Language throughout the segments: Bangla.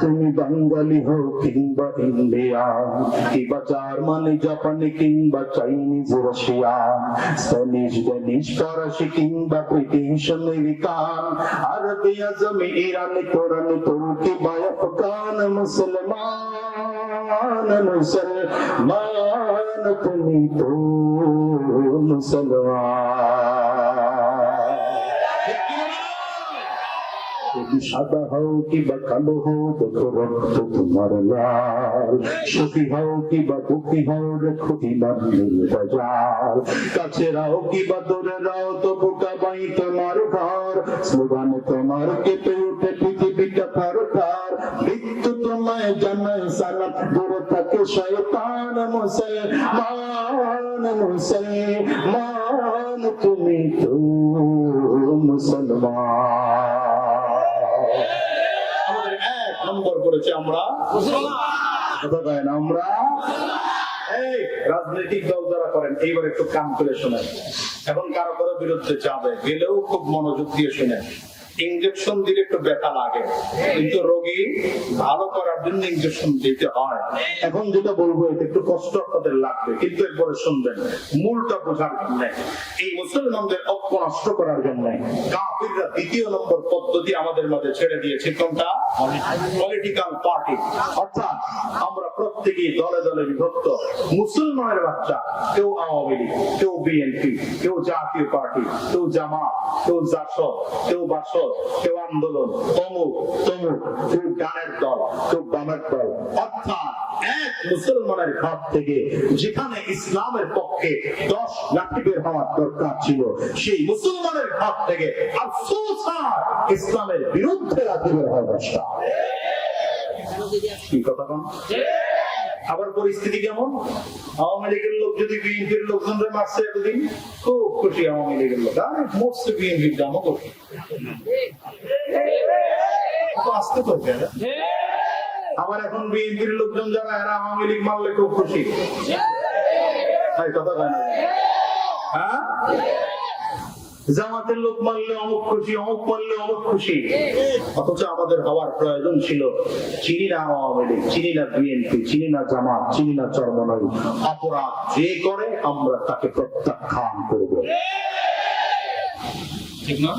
তুমি বাঙালি হও কিংবা ইন্ডিয়ান কিংবা জার্মানি জাপানি কিংবা চাইনিজ, রাশিয়া, স্প্যানিশ, ডেনিশ, ফরাসি কিংবা ব্রিটিশ আমেরিকান আরবি আজমি, ইরানি, কোরআনি, তুর্কি বা আফগান, মুসলমান মুসলমান, তুমি তো মুসলমান। সাদা হও কিংবা কালো হও দেখো রক্ত তোমার লাল সুখী হও কিংবা দুঃখী হও রেখো ইমান বাজার কাছে রাও কিংবা দূরে রাও তবু কাবাই তোমার ঘর স্লোগানে তোমার কেঁপে উঠে পৃথিবীটা থার মৃত্যু তোমায় জানাই সালাম দূরে থাকে শয়তান মুসলমান মুসলমান তুমি তো মুসলমান করেছে আমরা। আমরা এই রাজনৈতিক দল যারা করেন এইবার একটু কাম করে শোনেন। এখন কারও কারও বিরুদ্ধে যাবে গেলেও খুব মনোযোগ দিয়ে শুনেন। ইঞ্জেকশন দিলে একটু ব্যথা লাগে। কিন্তু রোগী ভালো করার জন্য ইঞ্জেকশন দিতে হয়। এখন যেটা বলব এটা একটু কষ্ট আপনাদের লাগবে কিন্তু একবারে শুনবেন মূলটা বোঝার জন্য। এই মুসলমানদের ঐক্য নষ্ট করার জন্য। কাফিররা দ্বিতীয় নম্বর পদ্ধতি আমাদের মাঝে ছেড়ে দিয়েছে কোনটা? পলিটিক্যাল পার্টি অর্থাৎ আমরা প্রত্যেকেই দলে দলে বিভক্ত। মুসলমানের বাচ্চা কেউ আওয়ামী লীগ কেউ বিএনপি কেউ জাতীয় পার্টি কেউ জামাত কেউ জাসদ কেউ বাসদ কেউ আন্দোলন তমুক তমুক কেউ গানের দল কেউ বামের দল। অর্থাৎ এক মুসলমানের ঘর থেকে যেখানে ইসলামের পক্ষে দশ লাঠি বের হওয়ার দরকার ছিল সেই মুসলমানের ঘর থেকে আফসোস আর ইসলামের বিরুদ্ধে লাঠি বের হওয়ার দরকার। কি কথা কন? আবার পরিস্থিতি কেমন? আওয়ামী লীগের লোক যদি বিএনপির লোকজনরা মারছে এতদিন, খুব খুশি আওয়ামী লীগের লোক। আরে মরছে বিএনপির দামও খুশি আসতে এরা। আবার এখন বিএনপির লোকজন যারা, এরা আওয়ামী লীগ মারলে খুব খুশি। তাই কথা হ্যাঁ? জামাতের লোক মারলে অমুক খুশি, অমুক মারলে অমুক খুশি। অথচ আমাদের হওয়ার প্রয়োজন ছিল চিনি না আওয়ামী লীগ, চিনি না বিএনপি, চিনি না জামাত, চিনি না চরমনাই অপরাধ যে করে, আমরা তাকে প্রত্যাখ্যান করব। ঠিক না?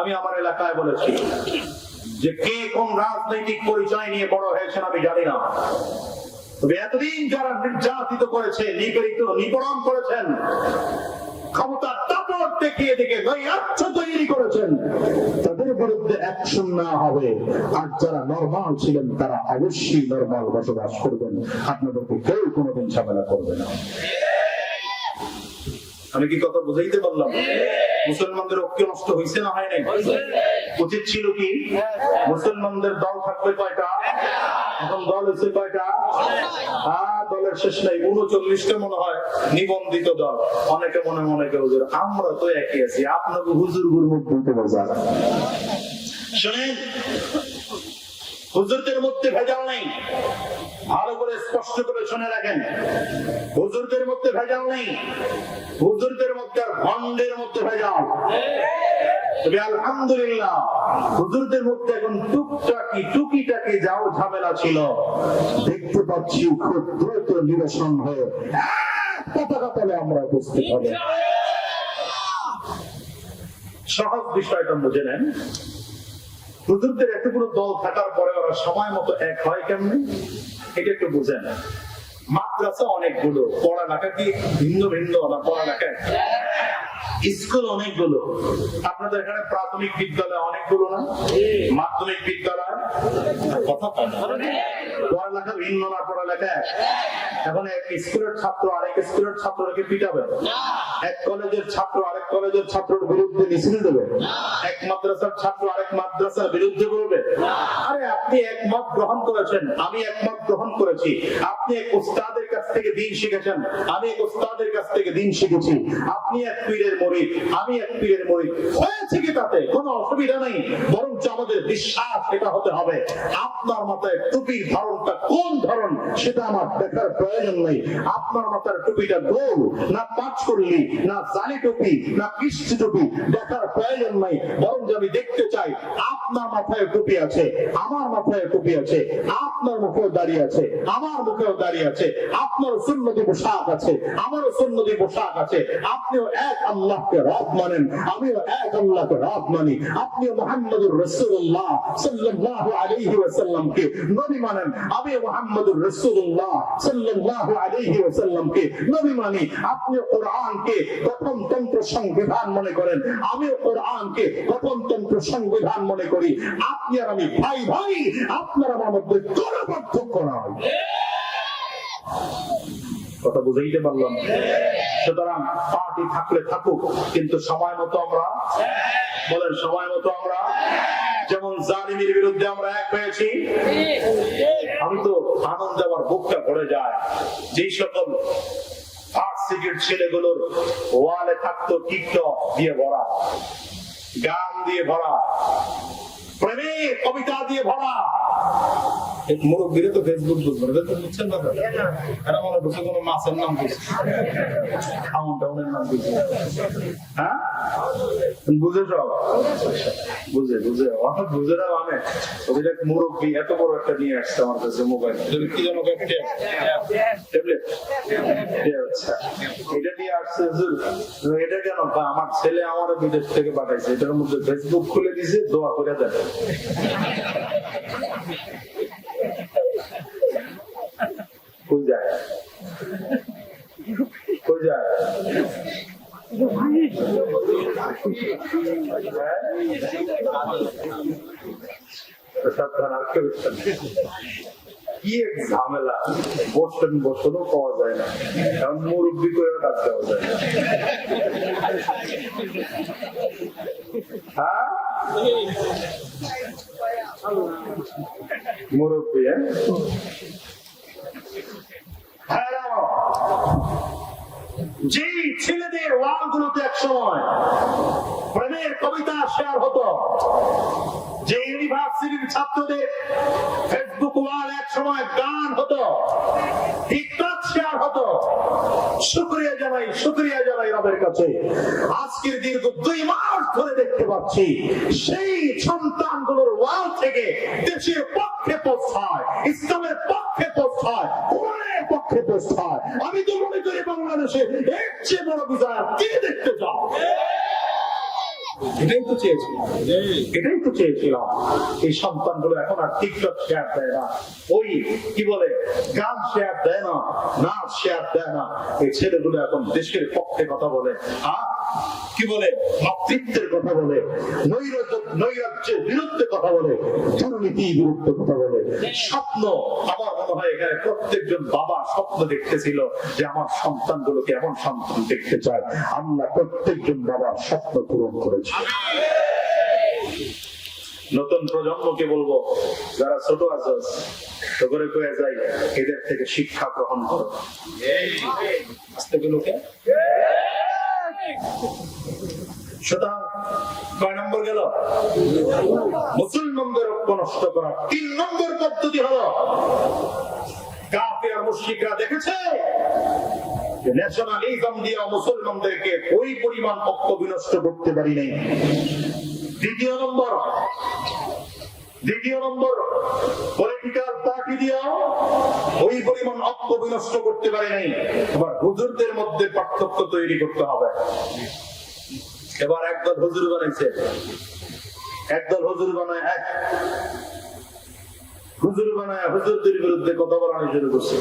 আমি আমার এলাকায় বলেছি যে কে কোন রাজনৈতিক পরিচয় নিয়ে বড় হয়েছেন আমি জানি না। তবে এতদিন যারা নির্যাতিত করেছে, নিপীড়িত, নিপীড়ন করেছেন, ক্ষমতার দেখিয়ে দেখে নৈরাজ্য তৈরি করেছেন। তাদের বিরুদ্ধে অ্যাকশন না হবে। আর যারা নর্মাল ছিলেন, তারা অবশ্যই নর্মাল বসবাস করবেন। আপনাদেরকে কেউ কোনোদিন ঝামেলা করবে না। আমি কি কথা বুঝাইতে পারলাম? মুসলমানদের ঐক্য নষ্ট হয়েছে না হয় নাই? উচিত ছিল কি? মুসলমানদের দল থাকবে কয়টা? এখন দল হয়েছে কয়টা? হ্যাঁ দলের শেষ নাই উনচল্লিশটা মনে হয় নিবন্ধিত দল। অনেকে মনে মনে কেউ আমরা তো একই আছি আপনাকে হুজুর গুরমুখ বলতে শোনেন হুজুরদের মধ্যে ভেজাল নেই। ভালো করে স্পষ্ট করে শুনে রাখেন। হুজুরদের মধ্যে ভেজাল নেই। হুজুরদের মধ্যে আর ভণ্ডের মধ্যে ভেজাল। সহজ বিষয়টা বুঝে নেন। হুজুরদের এতগুলো দল থাকার পরে ওরা সময় মতো এক হয় কেমনি? এটা একটু না মাদ্রাসা অনেকগুলো পড়ালেখা কি ভিন্ন ভিন্ন না? স্কুল অনেকগুলো। আপনাদের এখানে প্রাথমিক বিদ্যালয় অনেকগুলো না? মাধ্যমিক বিদ্যালয়? কথা এখন এক স্কুলের ছাত্র আরেক স্কুলের ছাত্রকে পিটাবে। এক কলেজের ছাত্র আরেক কলেজের ছাত্রের বিরুদ্ধে মিছিল দেবে। এক মাদ্রাসার ছাত্র আরেক মাদ্রাসার বিরুদ্ধে বলবে। আরে, আপনি এক মত গ্রহণ করেছেন। আমি এক মত গ্রহণ করেছি। আপনি এক উস্তাদের কাছ থেকে দিন শিখেছেন। আমি এক ওস্তাদের কাছ থেকে দিন শিখেছি। আপনি এক পীরের মরিদ আমি এক পীরের মরিদ হয়েছে কি তাতে? কোনো অসুবিধা নেই, বরঞ্চ আমাদের বিশ্বাস এটা হতে হবে। আপনার মাথায় টুপির ধরনটা কোন ধরন, সেটা আমার দেখার প্রয়োজন নেই। আপনার মাথার টুপিটা গোল, না পাঁচ করলি, না জালি টুপি, না কৃষ্টি টুপি, দেখার প্রয়োজন নাই। বরঞ্চ আমি দেখতে চাই, আপনার মাথায় টুপি আছে, আমার মাথায় টুপি আছে, আপনার মুখেও দাঁড়িয়ে আছে, আমার মুখেও দাঁড়িয়ে আছে, আপনার সুন্নতি পোশাক আছে, আমারও সুন্নতি পোশাক আছে, আপনিও এক আল্লাহকে রব মানেন। আমিও এক আল্লাহকে রব মানি। আপনিও মোহাম্মদুর রসুল্লাহ সাল্লাল্লাহু আলাইহি ওয়াসাল্লামকে নবী মানেন। আমিও মোহাম্মদুর রসুল্লাহ সাল্লাল্লাহু আলাইহি ওয়াসাল্লামকে নবী মানি। আপনি কোরআনকে প্রথম তন্ত্র সংবিধান মনে করেন। আমিও কোরআনকে প্রথম তন্ত্র সংবিধান মনে করি। আপনি আর আমি ভাই ভাই, আপনার আমার মধ্যে কোনো পার্থক্য নয় কথা বুঝাইতে পারলাম। সুতরাং পার্টি থাকলে থাকুক, কিন্তু সময় মতো আমরা বলেন সময় মতো আমরা যেমন জালিমের বিরুদ্ধে আমরা এক হয়েছি, আমি তো আনন্দে আমার বুকটা ভরে যায়। যেই সকল ছেলেগুলোর ওয়ালে থাকতো টিকটক দিয়ে ভরা, গান দিয়ে ভরা, প্রেমের কবিতা দিয়ে ভরা মুরব্বীরা তো ফেসবুক বুঝছেন না এরা মনে করছে কোনো মাছের নাম বুঝছে টাউনের নাম বুঝছে হ্যাঁ? বুঝে সব বুঝে বুঝে। অনেক বুঝে না মানে। ওদের এক মুরব্বী এত বড় একটা নিয়ে আসছে আমার কাছে মোবাইল। কি যেন ট্যাবলেট? আচ্ছা। এটা নিয়ে আসছে এটা কেন? বা আমার ছেলে আমার বিদেশ থেকে পাঠাইছে। এটার মধ্যে ফেসবুক খুলে দিছে দোয়া করে দেন ইচ্ছা নেই। কি এক ঝামেলা বসেন বসেনও পাওয়া যায় না কারণ মুরব্বী করে ডাক দেওয়া যায় না হ্যাঁ মুরব্বী হ্যাঁ। যে ছেলেদের ওয়ালগুলোতে এক সময় প্রেমের কবিতা শেয়ার হতো যে ইউনিভার্সিটির ছাত্রদের ফেসবুক ওয়াল এক সময় গান হতো টিকটক শেয়ার হতো শুক্রিয়া জানাই শুক্রিয়া জানাই রবের কাছে। আজকের দীর্ঘ দুই মাস ধরে দেখতে পাচ্ছি, সেই সন্তানগুলোর ওয়াল থেকে দেশের পক্ষে পোস্ট ইসলামের পক্ষে পোস্ট পক্ষে পোস্ট হয়। আমি তো মনে করি বাংলাদেশে এর চেয়ে বড় বিজয় কে দেখতে চাও এটাই তো চেয়েছিলাম। এটাই তো চেয়েছিলাম। এই এখন আর টিকটক শেয়ার দেয় না। ওই, কি বলে, গান শেয়ার দেয় না, নাচ শেয়ার দেয় না। এই ছেলেগুলো এখন দেশের পক্ষে কথা বলে হ্যাঁ কি বলে, মাতৃত্বের কথা বলে নৈরাজ্যের বিরুদ্ধে কথা বলে, দুর্নীতির বিরুদ্ধে কথা বলে। স্বপ্ন, আমার মনে হয় এখানে প্রত্যেকজন বাবা স্বপ্ন দেখতেছিল যে আমার সন্তানগুলোকে এমন সন্তান দেখতে চায়। আল্লাহ প্রত্যেকজন বাবার স্বপ্ন পূরণ করেছে। নতুন প্রজন্মকে বলব, যারা ছোট আছো তো করে কয়ে যাই, এদের থেকে শিক্ষা গ্রহণ করো। মুসলমানদের ঐক্য নষ্ট করা। তিন নম্বর পদ্ধতি হলো দেখেছে ন্যাশনালিজম দিয়ে মুসলমানদেরকে ওই পরিমাণ ঐক্য বিনষ্ট করতে পারি নাই। দ্বিতীয় নম্বর দ্বিতীয় নম্বর পলিটিক্যাল পার্টি দিয়েও ওই পরিমাণ বিনষ্ট করতে পারি নাই। এবার হুজুরদের মধ্যে পার্থক্য তৈরি করতে হবে। এবার একদল হুজুর বানাইছে। একদল হুজুর বানায় এক। হুজুর বানায়, হুজুরদের বিরুদ্ধে কথা বলানো শুরু করছে।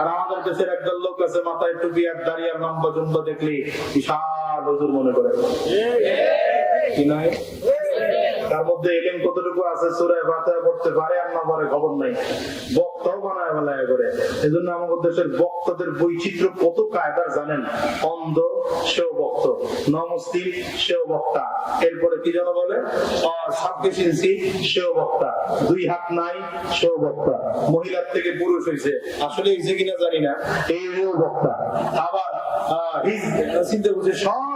আর আমাদের দেশের একদল লোক আছে, মাথায় টুপি আর দাঁড়িয়ে লম্বা জম্বা দেখলি বিশাল হুজুর মনে করে। কি নয় তার মধ্যে এলেন কতটুকু আছে? সুরায় বাতায় পড়তে পারে আর না পারে খবর নাই। বক্তাও বানায় বেলায় করে। এই জন্য আমাদের দেশের বক্তাদের বৈচিত্র্য কত কায়দার জানেন? অন্ধ, সেও বক্ত। নমস্তিম সেও বক্তা। এরপরে কি যেন বলে? ছাব্বিশ ইঞ্চি সেও বক্তা। দুই হাত নাই, সেও বক্তা। মহিলার থেকে পুরুষ হয়েছে আসলে হয়েছে কিনা জানি না। এইও বক্তা। আবার চিন্তা করছে সব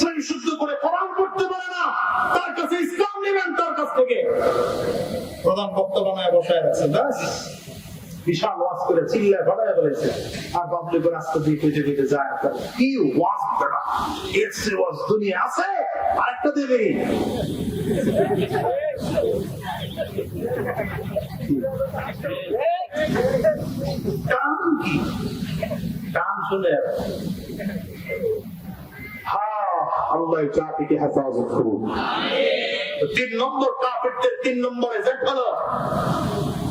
সেই শুদ্ধ করে কোরআন পড়তে পারে না, তার কাছে ইসলাম নিবেন তার কাছ থেকে। প্রধান বক্তব্য বানায় বসায় রাখছেন, ব্যাস। বিশাল ওয়াজ করে চিল্লায় আর পাবলিক রাস্তা দিয়ে যায়। কি ওয়াজ বেড়া এর সে দুনিয়া আছে, আরেকটা দেবে টান কি? টান শুনে। আল্লাহ জাতিকে হেফাজত করুন। তিন নম্বর কাফেরদের তিন নম্বর এজেন্ট হলো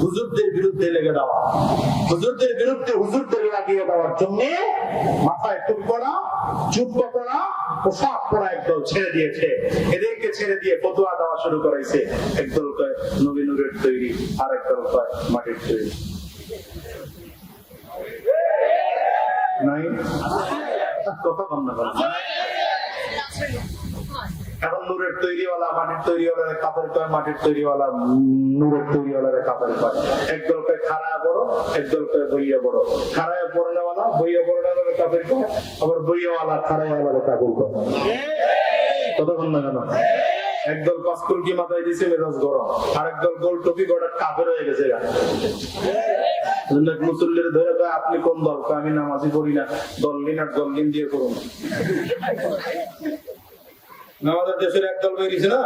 হুজুরদের বিরুদ্ধে লেগে দেওয়া। হুজুরদের বিরুদ্ধে হুজুরদের লাগিয়ে দেওয়ার জন্য মাথায় টুপ করা জুব্বা পড়া পোশাক পরা একদল ছেড়ে দিয়েছে। এদেরকে ছেড়ে দিয়ে ফতুয়া দেওয়া শুরু করেছে। একদল কয়, নবী তৈরি আর একদল কয়, মাটির তৈরি নাই? কথা না কথা এখন নূরের তৈরিওয়ালা মাটির তৈরিওয়ালা কাপড় কয় মাটির তৈরিওয়ালা নূরের তৈরিওয়ালা কাপড় পায় একদল কয় খাড়া বড় একদল কয় বইয়া বড়। খাড়ায় পড়নেওয়ালা বইয়া পড়নেওয়ালা কাপড় পায় আবার বইয়াওয়ালা খাড়াইওয়ালা কাপড় কয়। কতক্ষণ না কেন একদল পাঁচকুল কি মাথায় দিছে, মেজাজ গরম। আর একদল গোল টপি গোটা কাপের হয়ে গেছে মুসল্লির ধরে আপনি কোন দল? আমি নামাজি পড়ি না। দল্লিন আর দল্লিন দিয়ে করুন। আমাদের দেশের একদল বেরিয়েছে না?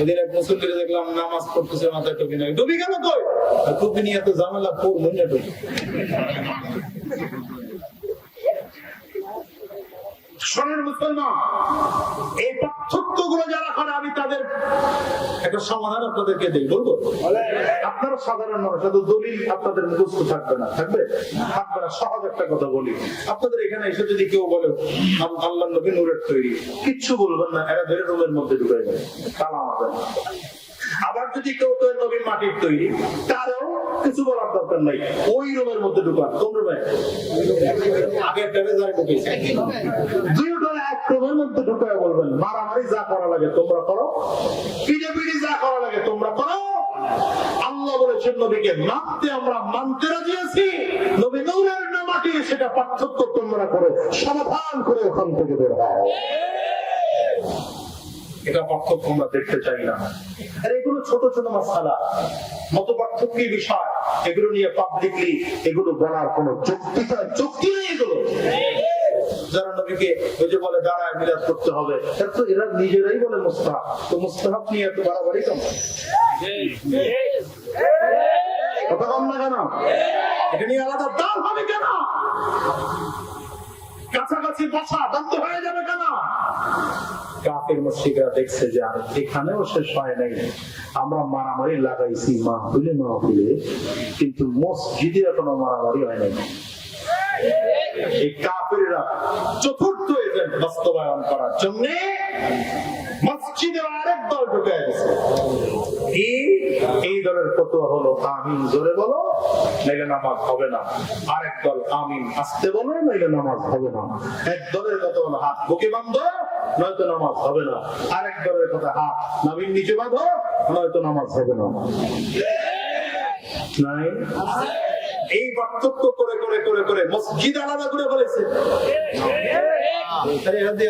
ওদিন এক মুসল্লির দেখলাম নামাজ পড়তেছে, মাথায় টুপি নাই। টুপি কেন কই? টুপি নিয়ে এত ঝামেলা করব না টুপি? শোনেন মুসলমান, এই পার্থক্যগুলো যারা আমি তাদের একটা সমাধান আপনাদেরকে দিই, বলব? আপনারা সাধারণ মানুষ এত দলিল আপনাদের থাকবে না, থাকবে? সহজ একটা কথা বলি। আপনাদের এখানে এসে যদি কেউ বলে আল্লাহ নবী তৈরি কিচ্ছু বলবেন না, এরা ধরে রুমের মধ্যে ঢুকে যাবে আবার যদি কেউ তো নবী মাটির তৈরি তারও কিছু বলার দরকার নাই। ওই রুমের মধ্যে ঢুকান। কোন রুমে? আগের টাইমে যারা ঢুকেছে দুইটা এক রুমের মধ্যে ঢুকায় বলবেন মারামারি যা করা লাগে তোমরা করো। পিড়ে যা করা লাগে তোমরা করো। আল্লাহ বলেছেন নবীকে মানতে আমরা মানতে রাজি আছি। নবী না সেটা পার্থক্য তোমরা করো সমাধান করে ওখান থেকে বের হও। এটা পার্থক্য আমরা দেখতে চাই না। আর এগুলো ছোট ছোট মশালা। মত পার্থক্যের বিষয়। এগুলো নিয়ে পাবলিকলি এগুলো বলার কোন যুক্তিটা যুক্তি নেই এগুলো। যারা নবীকে ওই যে বলে দাঁড়ায় মিলাদ করতে হবে এরা নিজেরাই বলে মুস্তাহাব। তো মুস্তাহাব নিয়ে এত বাড়াবাড়ি কেন? কথা কম না কেন? এটা নিয়ে আলাদা দাম হবে কেন? কাছাকাছি বসা বন্ধ হয়ে যাবে কেন? কাফের মুশরিকরা দেখছে যে আর এখানেও শেষ হয় নাই। আমরা মারামারি লাগাইছি মাহফিলে মাহফিলে, কিন্তু মসজিদে এখনও মারামারি হয় নাই। এই কাফেররা চতুর্থ এজেন্ট বাস্তবায়ন করার জন্য মসজিদে আরেক দল ঢুকে গেছে। এই দলের ফতোয়া হলো আমিন। জোরে বলো নাইলে নামাজ হবে না। আরেক দল আমিন। আসতে বলো নাইলে নামাজ হবে না। এক দলের কথা হলো হাত বুকে বাঁধো নয়তো নামাজ হবে না। আরেক দলের কথা হাত নামিন নিচে বাঁধো নয়তো নামাজ হবে না। নাই? এই পার্থক্য করে করে করে করে মসজিদ আলাদা করে বলেছে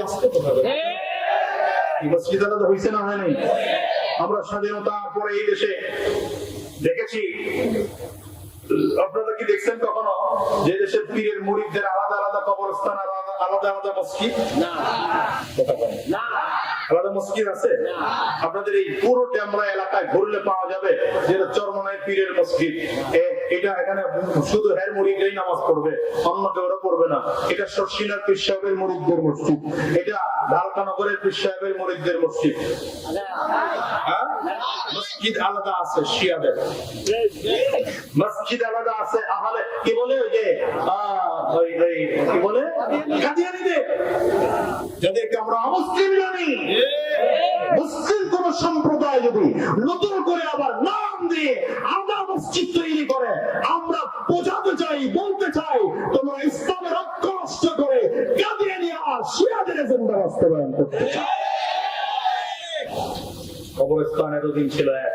আসতে মসজিদ আলাদা হয়েছে না হয় নাই? আমরা স্বাধীনতার পরে এই দেশে দেখেছি। আপনারা কি দেখছেন কখনো? যে দেশের পীরের মুরিদদের আলাদা আলাদা কবরস্থান আলাদা আলাদা মসজিদ? না। আলাদা মসজিদ আছে? আপনাদের এই পুরো ডেমরা এলাকায় ঘুরলে পাওয়া যাবে যেটা চরমনায় পীরের মসজিদ। এ এটা এখানে শুধু হের মুড়িটাই নামাজ পড়বে, অন্য কেউ পড়বে না। এটা শর্ষিনার পীর সাহেবের মসজিদ। এটা ঢালকানগরের পীর সাহেবের মুরিদদের মসজিদ। হ্যাঁ? মসজিদ আলাদা আছে শিয়াদের। মসজিদ আলাদা আছে আহলে কি বলে ওই যে কি বলে? কাদিয়ানিদের। যাদেরকে আমরা অমুসলিম জানি। মুসলিম কোন সম্প্রদায় যদি নতুন করে আবার নাম দিয়ে আমরা মসজিদ তৈরি করে, আমরা বোঝাতে চাই, বলতে চাই তোমরা ইসলামের অক্ষ নষ্ট করে নিয়ে আর শিয়াদের এজেন্ডা বাস্তবায়ন করতে চাই। কবরস্থান এতদিন ছিল এক।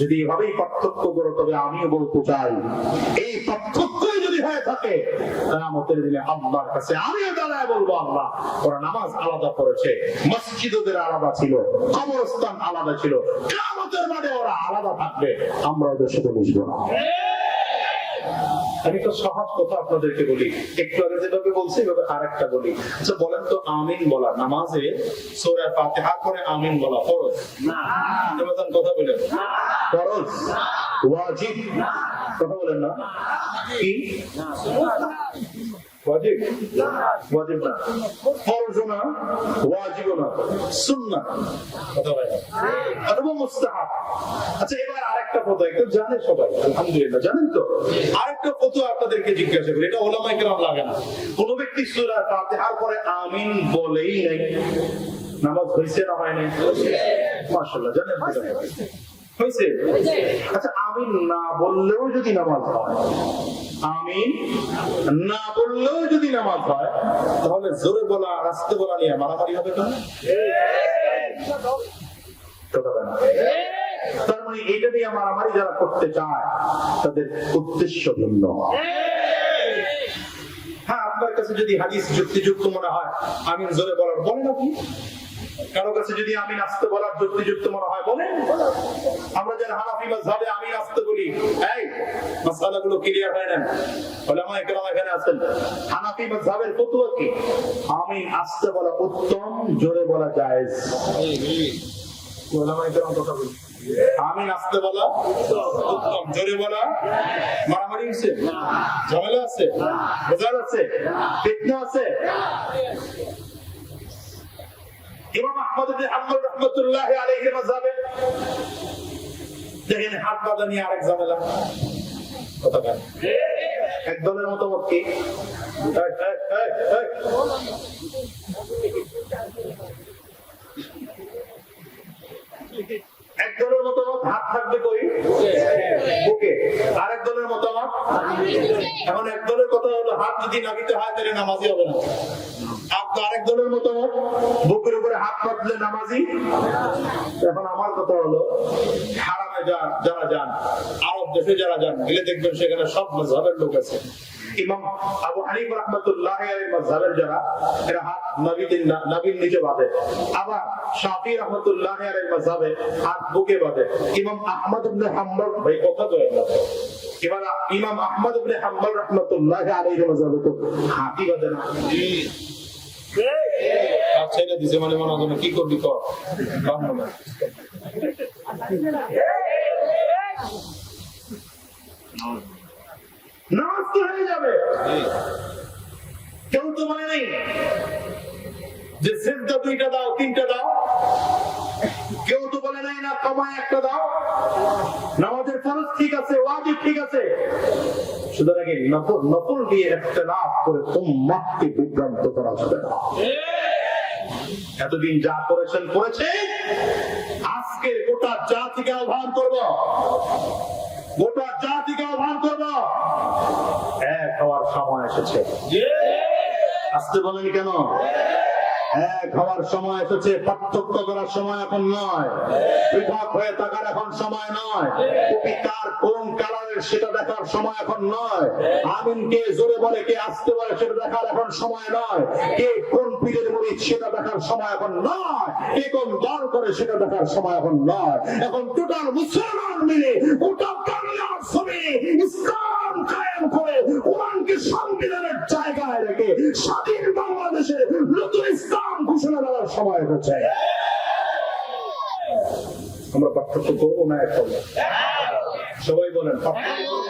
যদি এভাবেই পার্থক্য করো, তবে আমিও বলতে চাই, এই পার্থক্যই যদি হয়ে থাকে দিনে কাছে আমিও দাঁড়ায় বলব আল্লাহ, ওরা নামাজ আলাদা করেছে, মসজিদ ওদের আলাদা ছিল, কবরস্থান আলাদা ছিল মাঠে ওরা আলাদা থাকবে আমরা ওদের বুঝব না। আমি তো সহজ কথা আপনাদেরকে বলি। একটু আগে যেভাবে বলছি এভাবে আর একটা বলি। আচ্ছা বলেন তো আমিন বলা নামাজে সূরা ফাতিহা করে আমিন বলা ফরজ? না। কথা বলেন। ফরজ? ওয়াজিব? কথা বলেন না। কি? ওয়াজিব ওয়াজিব না। ফরজ না ওয়াজিব না। সুন্নাহ কথা বলেন। অথবা মুস্তাহাব। আচ্ছা এবার আরেকটা কথা একটু জানে সবাই আলহামদুলিল্লাহ জানেন তো? আরেকটা কত আপনাদেরকে জিজ্ঞাসা করি এটা ওলামাই কেরাম লাগে না। কোন ব্যক্তি সূরা ফাতিহার পরে আমিন বলেই নাই নামাজ হয়েছে না হয় নাই? মাশাআল্লাহ জানেন? হয়েছে? আচ্ছা আমিন না বললেও যদি নামাজ হয় আমিন না বললেও যদি নামাজ হয় তাহলে জোরে বলা রাস্তে বলা নিয়ে মারামারি হবে কেন? তার মানে এটা নিয়ে মারামারি যারা করতে চায় তাদের উদ্দেশ্য ভিন্ন। হ্যাঁ আপনার কাছে যদি হাদিস যুক্তিযুক্ত মনে হয় আমিন জোরে বলার বলেন আপনি কারও কাছে যদি আমি আসতে বলার যুক্তিযুক্ত মনে হয় বলেন। আমরা যারা হানাফি মাযহাবে আমিন আসতে বলি। এই মাসআলাগুলো ক্লিয়ার হয় না ওলামায়ে কেরাম এখানে আছেন। হানাফি ফতোয়া কি? আমিন আসতে বলা উত্তম জোরে বলা জায়েজ। কথা বলি। আমিন আসতে বলা উত্তম জোরে বলা মারামারি হচ্ছে? ঝামেলা আছে? বোঝার আছে? ফিতনা আছে? আরেক ঝামেলা। এক দলের মতামত এই, এই, এই, এই। এক দলের মতামত হাত থাকবে কই? আরেক দলের মতামত এখন কথা হলো হাত যদি হয় তাহলে নামাজি হবে না। আরেক দলের মতামত বুকের উপরে হাত পাতলে নামাজি এখন আমার কথা হলো যান যারা যান আরব দেশে যারা যান গেলে দেখবেন সেখানে সব মজহাবের লোক আছে। ইমাম আবু হানিফ রহমতুল্লাহ মজহাবের যারা এরা হাত নবীদের নবীর নিচে বাঁধে। আবার শাফি রহমতুল্লাহ মজহাবে হাত বুকে বাঁধে। ইমাম আহমদ ইবনে হাম্বল ভাই কথা তো এক না। এবার ইমাম আহমদ ইবনে হাম্বল রহমতুল্লাহ আলাইহি মজহাবে তো হাতই বাঁধে না। ছেড়ে দিছে মানে মনে হয় কি করবি কর। বাঁধবো না। নামাজ তো হয়ে যাবে। কেউ তো মানে নেই যে দুইটা দাও তিনটা দাও। কেউ তো বলে নাই না কমায় একটা দাও। নামাজের ফরজ ঠিক আছে ওয়াজিব ঠিক আছে। সুতরাং এই নফল নফল দিয়ে একটা লাভ করে উম্মাহকে বিভ্রান্ত করা যাবে না। এতদিন যা করেছেন করেছে আজকের গোটা জাতিকে আহ্বান করব। গোটা জাতিকে আহ্বান করব। এক হওয়ার সময় এসেছে। আসতে বলেন কেন? এক হওয়ার সময় এসেছে, পার্থক্য করার সময় এখন নয়। পৃথক হয়ে থাকার এখন সময় নয়। কার কোন কালারের সেটা দেখার সময় এখন নয়। আমিন কে জোরে বলে, কে আসতে বলে সেটা দেখার এখন সময় নয়। কে কোন পীরের মুড়ি সেটা দেখার সময় এখন নয়। কে কোন দল করে সেটা দেখার সময় এখন নয়। এখন টোটাল মুসলমান মিলে গোটা ইসলাম কায়েম করে কোরআনকে সংবিধানের জায়গায় রেখে স্বাধীন বাংলাদেশে নতুন ইসলাম ঘোষণা করার সময় হচ্ছে আমরা পার্থক্য করব না এখন সবাই বলেন, পার্থক্য।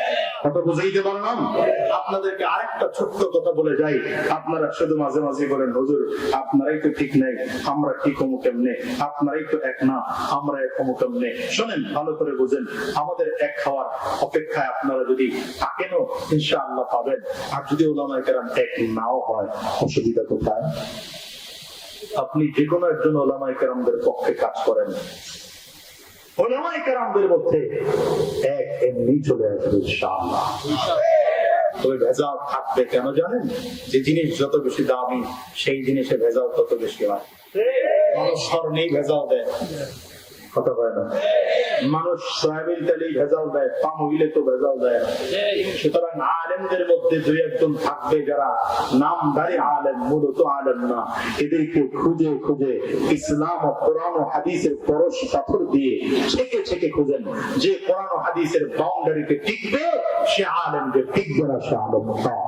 কথা বুঝাইতে পারলাম? আপনাদেরকে আরেকটা ছোট্ট কথা বলে যাই। আপনারা শুধু মাঝে মাঝে বলেন আপনারাই তো ঠিক নাই। আমরা ঠিক আপনারাই তো এক না, আমরা এক শোনেন, ভালো করে বুঝেন। আমাদের এক হওয়ার অপেক্ষায় আপনারা যদি থাকেনও, ইনশাআল্লাহ পাবেন। আর যদি ওলামায় কেরাম এক নাও হয়, অসুবিধা কোথায়? আপনি যে কোনো একজন ওলামায় কেরামদের পক্ষে কাজ করেন। ওলামাই কেরামদের মধ্যে এক এমনি চলে আসবে ইনশাআল্লাহ। তবে ভেজাল থাকবে কেন জানেন? যে জিনিস যত বেশি দামি সেই জিনিসে ভেজাল তত বেশি হয়। স্বর্ণেই ভেজাল দেয়। কথা হয় না মানুষ সয়াবিন ভেজাল দেয়, পাম অয়েলে তো ভেজাল দেয় না। সুতরাং আলেমদের মধ্যে দুই একজন থাকবে যারা আলেম, মূলত আলেম না এদেরকে খুঁজে খুঁজে ইসলাম ও কোরআন ও হাদিসের পরশ পাথর দিয়ে ছেকে ছেকে খুঁজেন যে কোরআন ও হাদিসের বাউন্ডারিতে টিকবে, সে আলেম যে টিকবে না, সে আলেম নয়।